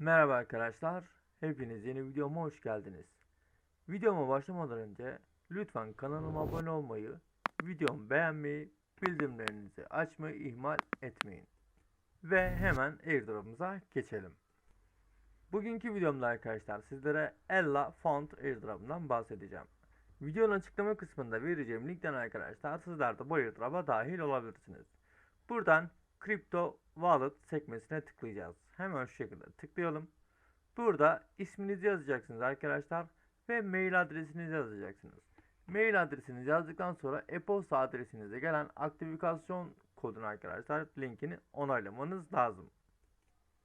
Merhaba arkadaşlar. Hepiniz yeni videoma hoş geldiniz. Videoma başlamadan önce lütfen kanalıma abone olmayı, videomu beğenmeyi, bildirimlerinizi açmayı ihmal etmeyin. Ve hemen airdrop'umuza geçelim. Bugünkü videomda arkadaşlar sizlere Ella Font airdrop'undan bahsedeceğim. Videonun açıklama kısmında vereceğim linkten arkadaşlar sizler de bu airdrop'a dahil olabilirsiniz. Buradan Crypto Wallet sekmesine tıklayacağız. Hemen şu şekilde tıklayalım. Burada isminizi yazacaksınız arkadaşlar ve mail adresinizi yazacaksınız. Mail adresinizi yazdıktan sonra e-posta adresinize gelen aktifikasyon kodunu arkadaşlar linkini onaylamanız lazım.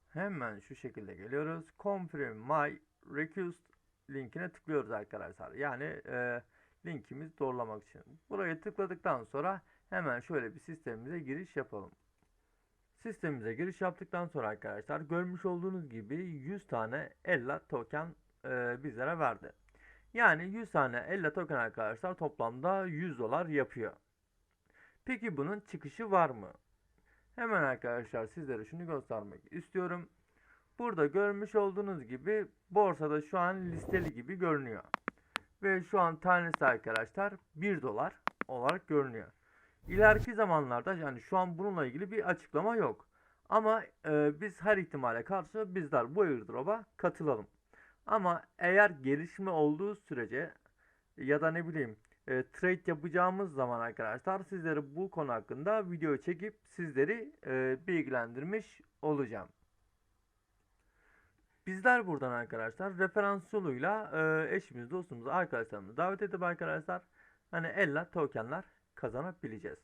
Hemen şu şekilde geliyoruz. Confirm my request linkine tıklıyoruz arkadaşlar. Yani e, linkimiz doğrulamak için. Buraya tıkladıktan sonra hemen şöyle bir sistemimize giriş yapalım. Sistemimize giriş yaptıktan sonra arkadaşlar görmüş olduğunuz gibi 100 tane Ella token e, bizlere verdi. Yani 100 tane Ella token arkadaşlar toplamda 100 dolar yapıyor. Peki bunun çıkışı var mı? Hemen arkadaşlar sizlere şunu göstermek istiyorum. Burada görmüş olduğunuz gibi borsada şu an listeli gibi görünüyor. Ve şu an tanesi arkadaşlar 1 dolar olarak görünüyor. İleriki zamanlarda yani şu an bununla ilgili bir açıklama yok. Ama e, biz her ihtimale karşı bizler bu airdrop'a katılalım. Ama eğer gelişme olduğu sürece ya da ne bileyim e, trade yapacağımız zaman arkadaşlar sizlere bu konu hakkında video çekip sizleri e, bilgilendirmiş olacağım. Bizler buradan arkadaşlar referans yoluyla e, eşimiz, dostumuzu, arkadaşlarımızı davet edip arkadaşlar hani Ella tokenler kazanabileceğiz.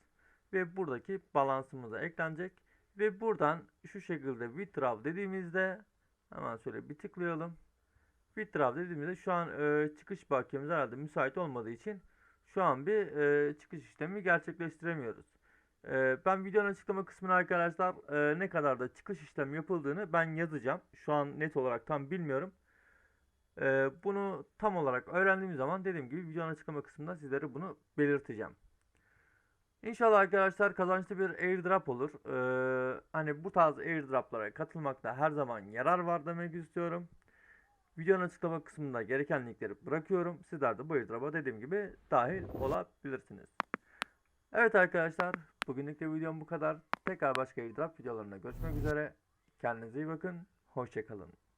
Ve buradaki balansımıza eklenecek. Ve buradan şu şekilde withdraw dediğimizde hemen şöyle bir tıklayalım. Withdraw dediğimizde şu an e, çıkış bakiyemiz herhalde müsait olmadığı için şu an bir e, çıkış işlemi gerçekleştiremiyoruz. E, ben videonun açıklama kısmına arkadaşlar e, ne kadar da çıkış işlemi yapıldığını ben yazacağım. Şu an net olarak tam bilmiyorum. E, bunu tam olarak öğrendiğim zaman dediğim gibi videonun açıklama kısmında sizlere bunu belirteceğim. İnşallah arkadaşlar kazançlı bir airdrop olur. Ee, hani bu tarz airdroplara katılmakta her zaman yarar var demek istiyorum. Videonun açıklama kısmında gereken linkleri bırakıyorum. Sizler de bu airdrop'a dediğim gibi dahil olabilirsiniz. Evet arkadaşlar bugünlük de videom bu kadar. Tekrar başka airdrop videolarında görüşmek üzere. Kendinize iyi bakın. Hoşçakalın.